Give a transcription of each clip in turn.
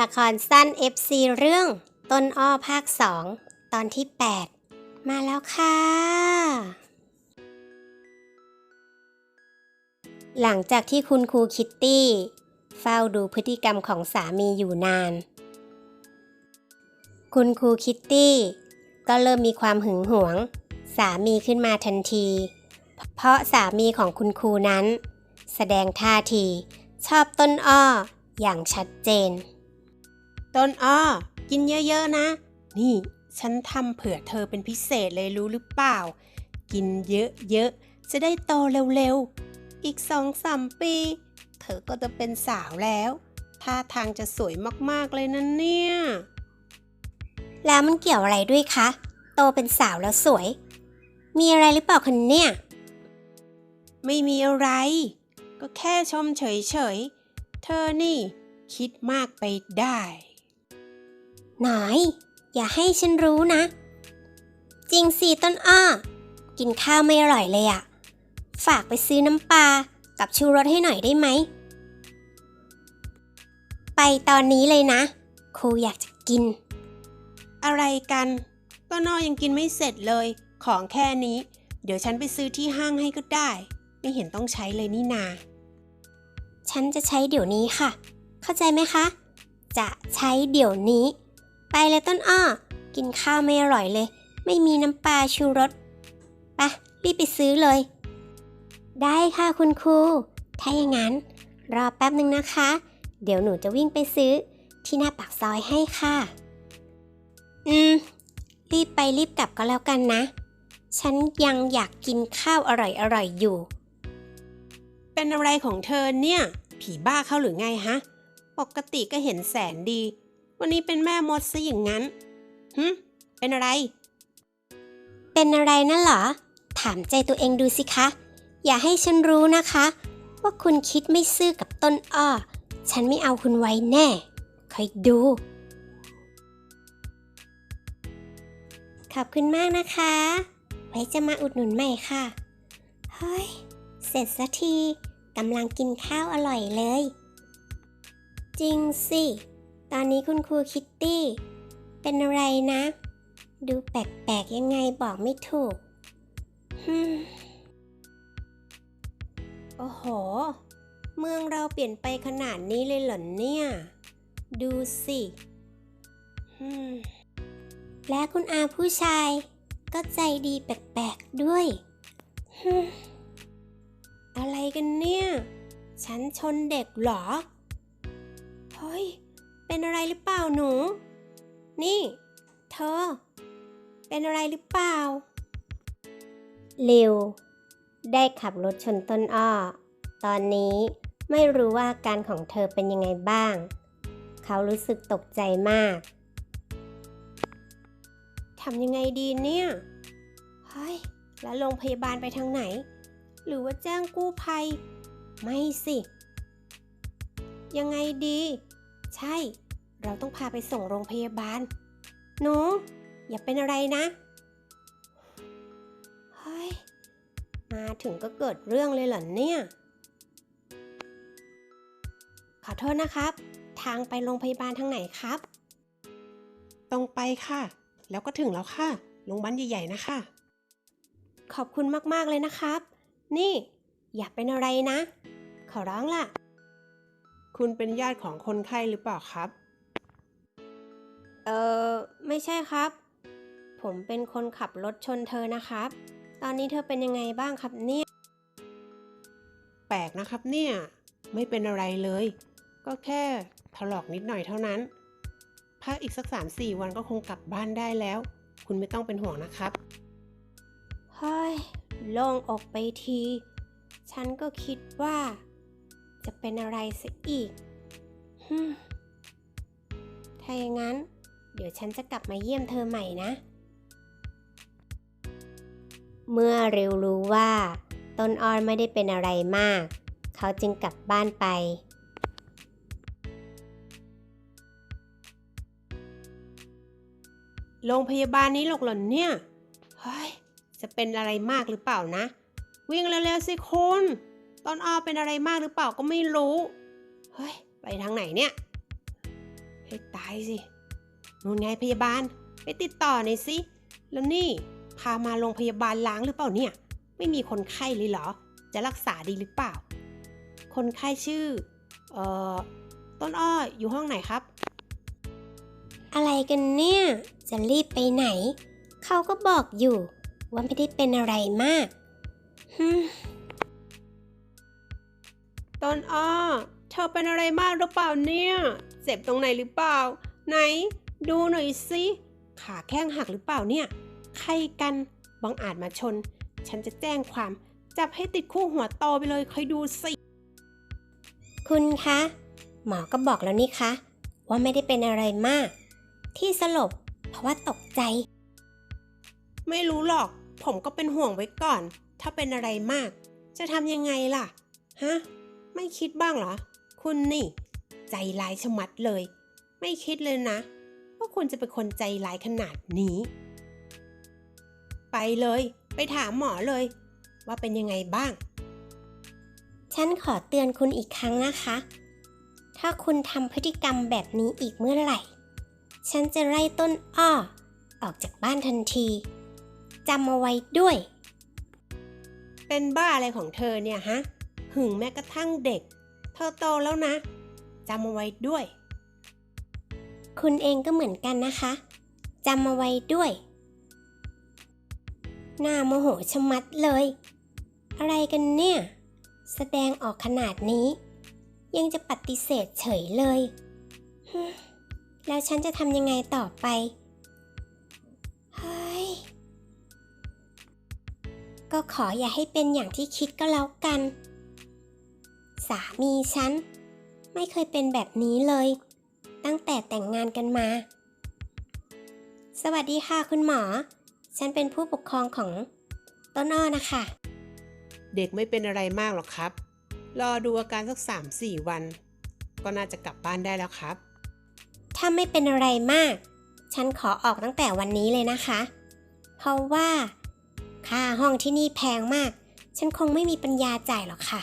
ละครสั้น FC เรื่องต้นอ้อภาค 2 ตอนที่ 8 มาแล้วค่ะ หลังจากที่คุณครูคิตตี้ เฝ้าดูพฤติกรรมของสามีอยู่นาน คุณครูคิตตี้ ก็เริ่มมีความหึงหวง สามีขึ้นมาทันที เพราะสามีของคุณครูนั้น แสดงท่าทีชอบต้นอ้ออย่างชัดเจน ต้นอ้อ กินเยอะๆนะ นี่ ฉันทำเผื่อเธอเป็นพิเศษเลยรู้หรือเปล่า กินเยอะๆ จะได้โตเร็วๆ อีกสองสามปี เธอก็จะเป็นสาวแล้วท่าทางจะสวยมากๆเลยนะเนี่ย แล้วมันเกี่ยวอะไรด้วยคะ โตเป็นสาวแล้วสวย มีอะไรหรือเปล่าคะเนี่ย ไม่มีอะไร ก็แค่ชมเฉยๆ เธอนี่คิดมากไปได้ หน่อย อย่าให้ฉันรู้นะ จริงสิต้นอ้อ กินข้าวไม่อร่อยเลยอะฝากไปซื้อน้ำปลากับชูรสให้หน่อยได้ไหม ไปตอนนี้เลยนะ ครูอยากจะกิน อะไรกัน ต้นอ้อยังกินไม่เสร็จเลย ของแค่นี้ เดี๋ยวฉันไปซื้อที่ห้างให้ก็ได้ ไม่เห็นต้องใช้เลยนี่นา ฉันจะใช้เดี๋ยวนี้ค่ะ เข้าใจไหมคะ จะใช้เดี๋ยวนี้ ไปเลยต้นอ้อ กินข้าวไม่อร่อยเลย ไม่มีน้ำปลาชูรสปะรีบไปซื้อเลย ได้ค่ะคุณครู ถ้าอย่างนั้น รอแป๊บหนึ่งนะคะ เดี๋ยวหนูจะวิ่งไปซื้อ ที่หน้าปากซอยให้ค่ะ อืม รีบไปรีบกลับก็แล้วกันนะ ฉันยังอยากกินข้าวอร่อยๆอยู่ เป็นอะไรของเธอเนี่ย ผีบ้าเข้าหรือไงฮะ ปกติก็เห็นแสนดี วันนี้เป็นแม่มดซะอย่างนั้นหึเป็นอะไร เป็นอะไรนั่นเหรอ ถามใจตัวเองดูสิคะ อย่าให้ฉันรู้นะคะ ว่าคุณคิดไม่ซื่อกับต้นอ้อ ฉันไม่เอาคุณไว้แน่ คอยดู ขอบคุณมากนะคะ ไว้จะมาอุดหนุนใหม่ค่ะ เฮ้ย เสร็จสักทีกำลังกินข้าวอร่อยเลย จริงสิ ตอนนี้คุณครูคิตตี้ เป็นอะไรนะ ดูแปลกๆยังไงบอกไม่ถูกฮึมโอ้โห เมืองเราเปลี่ยนไปขนาดนี้เลยเหรอเนี่ย ดูสิฮึมและคุณอาผู้ชาย ก็ใจดีแปลกๆด้วยฮึมอะไรกันเนี่ย ฉันชนเด็กเหรอ เฮ้ย เป็นอะไรหรือเปล่าหนู นี่ เธอ เป็นอะไรหรือเปล่า ลิว ได้ขับรถชนต้นอ้อ ตอนนี้ไม่รู้ว่าอาการของเธอเป็นยังไงบ้าง เขารู้สึกตกใจมากทำยังไงดีเนี่ย เฮ้ย แล้วโรงพยาบาลไปทางไหน หรือว่าแจ้งกู้ภัย ไม่สิ ยังไงดี ใช่ เราต้องพาไปส่งโรงพยาบาล หนู อย่าเป็นอะไรนะ เฮ้ย มาถึงก็เกิดเรื่องเลยเหรอเนี่ย ขอโทษนะครับ ทางไปโรงพยาบาลทางไหนครับ ตรงไปค่ะ แล้วก็ถึงแล้วค่ะ โรงพยาบาลใหญ่ๆนะคะ ขอบคุณมากๆเลยนะครับ นี่ อย่าเป็นอะไรนะ ขอร้องล่ะ คุณเป็นญาติของคนไข้หรือเปล่าครับ เออไม่ใช่ครับ ผมเป็นคนขับรถชนเธอนะครับ ตอนนี้เธอเป็นยังไงบ้างครับเนี่ย แปลกนะครับเนี่ย ไม่เป็นอะไรเลย ก็แค่ถลอกนิดหน่อยเท่านั้น พักอีกสักสามสี่วันก็คงกลับบ้านได้แล้ว คุณไม่ต้องเป็นห่วงนะครับ เฮ้ยโล่งอกไปที ฉันก็คิดว่า จะเป็นอะไรซะอีกฮึถ้าอย่างนั้น เดี๋ยวฉันจะกลับมาเยี่ยมเธอใหม่นะ เมื่อเร็วรู้ว่า ต้นอ้อนไม่ได้เป็นอะไรมาก เขาจึงกลับบ้านไป โรงพยาบาลนี้หรอกเหรอเนี่ย เฮ้ย จะเป็นอะไรมากหรือเปล่านะ วิ่งเร็วๆสิคุณ ต้นอ้อเป็นอะไรมากหรือเปล่าก็ไม่รู้ เฮ้ย ไปทางไหนเนี่ยให้ตายสินู่นไงพยาบาล ไปติดต่อหน่อยสิ แล้วนี่ พามาโรงพยาบาลล้างหรือเปล่าเนี่ย ไม่มีคนไข้เลยเหรอ จะรักษาดีหรือเปล่า คนไข้ชื่อ เอ่อ ต้นอ้ออยู่ห้องไหนครับ อะไรกันเนี่ย จะรีบไปไหน เขาก็บอกอยู่ ว่าไม่ได้เป็นอะไรมากฮึม ต้นอ้อ เธอเป็นอะไรมากหรือเปล่าเนี่ย เจ็บตรงไหนหรือเปล่า ไหน ดูหน่อยสิ ขาแข้งหักหรือเปล่าเนี่ย ใครกันบังอาจมาชน ฉันจะแจ้งความ จับให้ติดคู่หัวโตไปเลยคอยดูสิ คุณคะ หมอก็บอกแล้วนี่คะ ว่าไม่ได้เป็นอะไรมาก ที่สลบ เพราะว่าตกใจ ไม่รู้หรอก ผมก็เป็นห่วงไว้ก่อน ถ้าเป็นอะไรมาก จะทำยังไงล่ะ ฮะ ไม่คิดบ้างเหรอ คุณนี่ ใจร้ายชะมัดเลย ไม่คิดเลยนะ ว่าคุณจะเป็นคนใจร้ายขนาดนี้ ไปเลย ไปถามหมอเลย ว่าเป็นยังไงบ้าง ฉันขอเตือนคุณอีกครั้งนะคะ ถ้าคุณทำพฤติกรรมแบบนี้อีกเมื่อไหร่ ฉันจะไล่ต้นอ้อ ออกจากบ้านทันทีจำเอาไว้ด้วย เป็นบ้าอะไรของเธอเนี่ยฮะ หึงแม้กระทั่งเด็ก เธอโตแล้วนะจำเอาไว้ด้วย คุณเองก็เหมือนกันนะคะจำเอาไว้ด้วย หน้าโมโหชะมัดเลย อะไรกันเนี่ย แสดงออกขนาดนี้ ยังจะปฏิเสธเฉยเลย แล้วฉันจะทำยังไงต่อไปเฮ้ยก็ขออย่าให้เป็นอย่างที่คิดก็แล้วกัน สามีฉัน ไม่เคยเป็นแบบนี้เลย ตั้งแต่แต่งงานกันมา สวัสดีค่ะคุณหมอ ฉันเป็นผู้ปกครองของต้นอ้อนะคะ เด็กไม่เป็นอะไรมากหรอกครับ รอดูอาการสักสามสี่วัน ก็น่าจะกลับบ้านได้แล้วครับ ถ้าไม่เป็นอะไรมาก ฉันขอออกตั้งแต่วันนี้เลยนะคะ เพราะว่า ค่าห้องที่นี่แพงมาก ฉันคงไม่มีปัญญาจ่ายหรอกค่ะ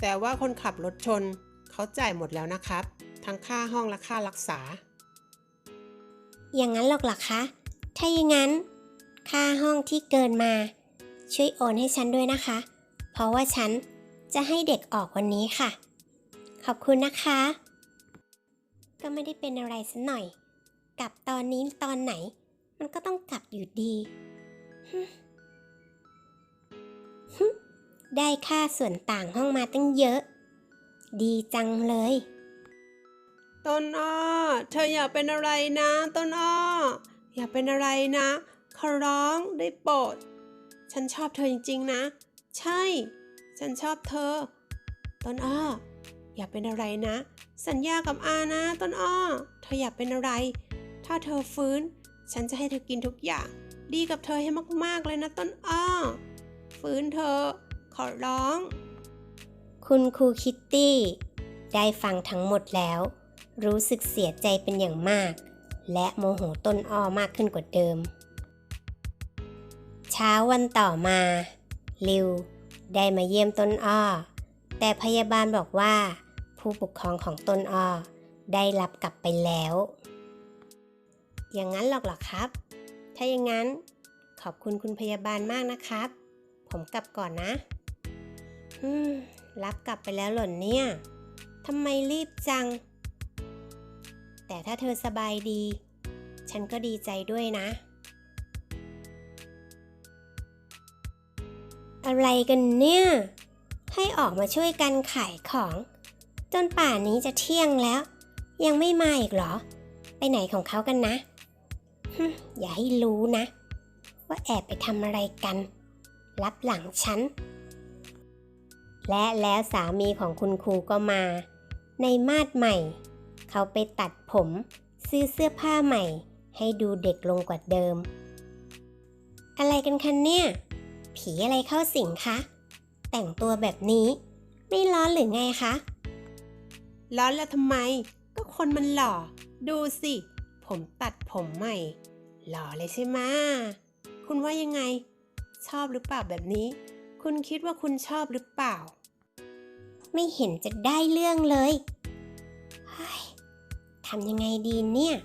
แต่ว่าคนขับรถชนเขาจ่ายหมดแล้วนะครับ ทั้งค่าห้องและค่ารักษา อย่างนั้นหรอกหรอคะ ถ้าอย่างนั้น ค่าห้องที่เกินมา ช่วยโอนให้ฉันด้วยนะคะ เพราะว่าฉันจะให้เด็กออกวันนี้ค่ะ ขอบคุณนะคะ ก็ไม่ได้เป็นอะไรสักหน่อย กลับตอนนี้ตอนไหน มันก็ต้องกลับอยู่ดีฮึฮึ ได้ค่าส่วนต่างห้องมาตั้งเยอะ ดีจังเลย ต้นอ้อ เธออย่าเป็นอะไรนะ ต้นอ้อ อย่าเป็นอะไรนะขอร้องได้โปรด ฉันชอบเธอจริงๆนะ ใช่ ฉันชอบเธอ ต้นอ้อ อย่าเป็นอะไรนะ สัญญากับอานะ ต้นอ้อ เธออย่าเป็นอะไร ถ้าเธอฟื้น ฉันจะให้เธอกินทุกอย่าง ดีกับเธอให้มากๆเลยนะ ต้นอ้อ ฟื้นเธอ ขอร้อง คุณครูคิตตี้ ได้ฟังทั้งหมดแล้ว รู้สึกเสียใจเป็นอย่างมาก และโมโหต้นอ้อมากขึ้นกว่าเดิม เช้าวันต่อมา ลิว ได้มาเยี่ยมต้นอ้อ แต่พยาบาลบอกว่า ผู้ปกครองของต้นอ้อ ได้รับกลับไปแล้ว อย่างนั้นหรอกหรอครับ ถ้าอย่างนั้นขอบคุณคุณพยาบาลมากนะครับ ผมกลับก่อนนะ รับกลับไปแล้วเหรอเนี่ยทำไมรีบจัง แต่ถ้าเธอสบายดี ฉันก็ดีใจด้วยนะ อะไรกันเนี่ย ให้ออกมาช่วยกันขายของ จนป่านนี้จะเที่ยงแล้ว ยังไม่มาอีกเหรอ ไปไหนของเขากันนะ อย่าให้รู้นะ ว่าแอบไปทำอะไรกัน รับหลังฉัน และแล้วสามีของคุณครูก็มา ในมาดใหม่ เขาไปตัดผม ซื้อเสื้อผ้าใหม่ ให้ดูเด็กลงกว่าเดิม อะไรกันคะเนี่ย ผีอะไรเข้าสิงคะ แต่งตัวแบบนี้ ไม่ร้อนหรือไงคะร้อนแล้วทำไม ก็คนมันหล่อ ดูสิ ผมตัดผมใหม่ หล่อเลยใช่ไหมคุณว่ายังไง ชอบหรือเปล่าแบบนี้ คุณคิดว่าคุณชอบหรือเปล่า ไม่เห็นจะได้เรื่องเลยทำยังไงดีเนี่ย